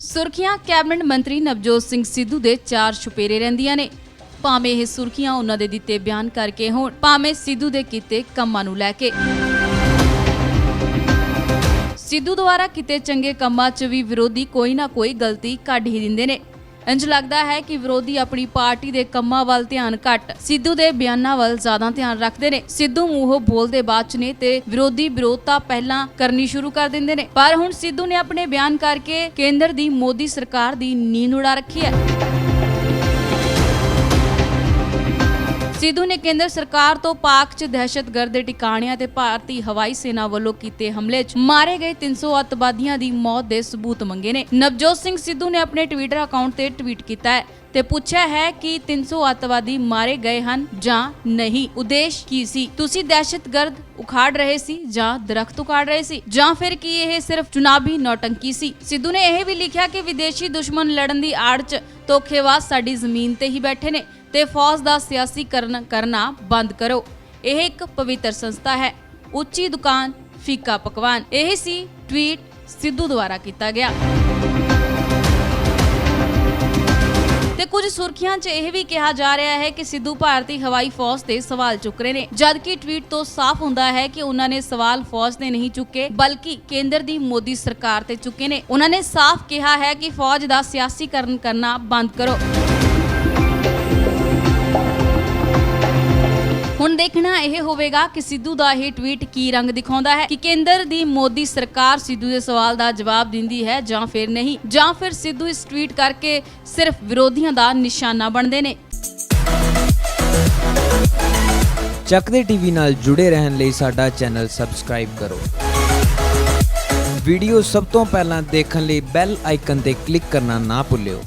ਸੁਰਖੀਆਂ ਕੈਬਨਿਟ ਮੰਤਰੀ ਨਵਜੋਤ ਸਿੰਘ ਸਿੱਧੂ ਦੇ ਚਾਰ ਛੁਪੇਰੇ ਰਹਿੰਦੀਆਂ ਨੇ। ਭਾਵੇਂ ਇਹ ਸੁਰਖੀਆਂ ਉਹਨਾਂ ਦੇ ਦਿੱਤੇ ਬਿਆਨ ਕਰਕੇ ਹੋਣ, ਭਾਵੇਂ ਸਿੱਧੂ ਦੇ ਕੀਤੇ ਕੰਮਾਂ ਨੂੰ ਲੈ ਕੇ। ਸਿੱਧੂ ਦੁਆਰਾ ਕੀਤੇ ਚੰਗੇ ਕੰਮਾਂ 'ਚ ਵੀ ਵਿਰੋਧੀ ਕੋਈ ਨਾ ਕੋਈ ਗਲਤੀ ਕੱਢ ਹੀ ਦਿੰਦੇ ਨੇ। ਇੰਜ ਲੱਗਦਾ ਹੈ ਕਿ ਵਿਰੋਧੀ ਆਪਣੀ ਪਾਰਟੀ ਦੇ ਕੰਮਾਂ ਵੱਲ ਧਿਆਨ ਘੱਟ, ਸਿੱਧੂ ਦੇ ਬਿਆਨਾਂ ਵੱਲ ਜ਼ਿਆਦਾ ਧਿਆਨ ਰੱਖਦੇ ਨੇ। ਸਿੱਧੂ ਮੂੰਹੋਂ ਬੋਲਦੇ ਬਾਅਦ 'ਚ ਨੇ ਤੇ ਵਿਰੋਧੀ ਵਿਰੋਧਤਾ ਪਹਿਲਾਂ ਕਰਨੀ ਸ਼ੁਰੂ ਕਰ ਦਿੰਦੇ ਨੇ। ਪਰ ਹੁਣ ਸਿੱਧੂ ਨੇ ਆਪਣੇ ਬਿਆਨ ਕਰਕੇ ਕੇਂਦਰ ਦੀ ਮੋਦੀ ਸਰਕਾਰ ਦੀ ਨੀਂਦ ਉਡਾ ਰੱਖੀ ਹੈ। ਸਿੱਧੂ ਨੇ ਕੇਂਦਰ ਸਰਕਾਰ ਤੋਂ ਪਾਕ 'ਚ ਦਹਿਸ਼ਤਗਰਦ ਦੇ ਟਿਕਾਣਿਆਂ ਤੇ ਭਾਰਤੀ ਹਵਾਈ ਸੈਨਾ ਵੱਲੋਂ ਕੀਤੇ ਹਮਲੇ 'ਚ ਮਾਰੇ ਗਏ 300 ਅੱਤਵਾਦੀਆਂ ਦੀ ਮੌਤ ਦੇ ਸਬੂਤ ਮੰਗੇ ਨੇ। ਨਵਜੋਤ ਸਿੰਘ ਸਿੱਧੂ ਨੇ ਆਪਣੇ ਟਵਿੱਟਰ ਅਕਾਊਂਟ ਤੇ ਟਵੀਟ ਕੀਤਾ ਹੈ। ਤੇ ਪੁੱਛਿਆ ਹੈ ਕਿ 300 ਅੱਤਵਾਦੀ ਮਾਰੇ ਗਏ ਹਨ ਜਾਂ ਨਹੀਂ। ਉਦੇਸ਼ ਕੀ ਸੀ? ਤੁਸੀਂ ਦਹਿਸ਼ਤਗਰਦ ਉਖਾੜ ਰਹੇ ਸੀ ਜਾਂ ਦਰਖਤ ਉਖਾੜ ਰਹੇ ਸੀ? ਜਾਂ ਫਿਰ ਕੀ ਇਹ ਸਿਰਫ ਚੁਣਾਵੀ ਨੌਟੰਕੀ ਸੀ? ਸਿੱਧੂ ਨੇ ਇਹ ਵੀ ਲਿਖਿਆ ਕਿ ਵਿਦੇਸ਼ੀ ਦੁਸ਼ਮਣ ਲੜਨ ਦੀ ਆੜ 'ਚ ਧੋਖੇਬਾਜ਼ ਸਾਡੀ ਜ਼ਮੀਨ ਤੇ ਹੀ ਬੈਠੇ ਨੇ ਤੇ ਫੌਜ ਦਾ ਸਿਆਸੀਕਰਨ ਕਰਨਾ ਬੰਦ ਕਰੋ। ਇਹ ਇੱਕ ਪਵਿੱਤਰ ਸੰਸਥਾ ਹੈ। ਉੱਚੀ ਦੁਕਾਨ, ਫੀਕਾ ਪਕਵਾਨ। ਇਹ ਸੀ ਟਵੀਟ ਸਿੱਧੂ ਦੁਆਰਾ ਕੀਤਾ ਗਿਆ। ਕੁਝ ਸੁਰਖੀਆਂ 'ਚ ਇਹ ਵੀ ਕਿਹਾ ਜਾ ਰਿਹਾ ਹੈ ਕਿ ਸਿੱਧੂ ਭਾਰਤੀ ਹਵਾਈ ਫੌਜ ਤੇ ਸਵਾਲ ਚੁੱਕ ਰਹੇ ਨੇ। ਜਦਕਿ ਟਵੀਟ ਤੋਂ ਸਾਫ਼ ਹੁੰਦਾ ਹੈ ਕਿ ਉਹਨਾਂ ਨੇ ਸਵਾਲ ਫੌਜ ਤੇ ਨਹੀਂ ਚੁੱਕੇ, ਬਲਕਿ ਕੇਂਦਰ ਦੀ ਮੋਦੀ ਸਰਕਾਰ ਤੇ ਚੁੱਕੇ ਨੇ। ਉਹਨਾਂ ਨੇ ਸਾਫ਼ ਕਿਹਾ ਹੈ ਕਿ ਫੌਜ ਦਾ ਸਿਆਸੀਕਰਨ ਕਰਨਾ ਬੰਦ ਕਰੋ। ਹੁਣ ਦੇਖਣਾ ਇਹ ਹੋਵੇਗਾ ਕਿ ਸਿੱਧੂ ਦਾ ਇਹ ਟਵੀਟ ਕੀ ਰੰਗ ਦਿਖਾਉਂਦਾ ਹੈ, ਕਿ ਕੇਂਦਰ ਦੀ ਮੋਦੀ ਸਰਕਾਰ ਸਿੱਧੂ ਦੇ ਸਵਾਲ ਦਾ ਜਵਾਬ ਦਿੰਦੀ ਹੈ ਜਾਂ ਫਿਰ ਨਹੀਂ, ਜਾਂ ਫਿਰ ਸਿੱਧੂ ਇਸ ਟਵੀਟ ਕਰਕੇ ਸਿਰਫ ਵਿਰੋਧੀਆਂ ਦਾ ਨਿਸ਼ਾਨਾ ਬਣਦੇ ਨੇ। ਚੱਕਦੇ ਟੀਵੀ ਨਾਲ ਜੁੜੇ ਰਹਿਣ ਲਈ ਸਾਡਾ ਚੈਨਲ ਸਬਸਕ੍ਰਾਈਬ ਕਰੋ। ਵੀਡੀਓ ਸਭ ਤੋਂ ਪਹਿਲਾਂ ਦੇਖਣ ਲਈ ਬੈਲ ਆਈਕਨ ਤੇ ਕਲਿੱਕ ਕਰਨਾ ਨਾ ਭੁੱਲਿਓ।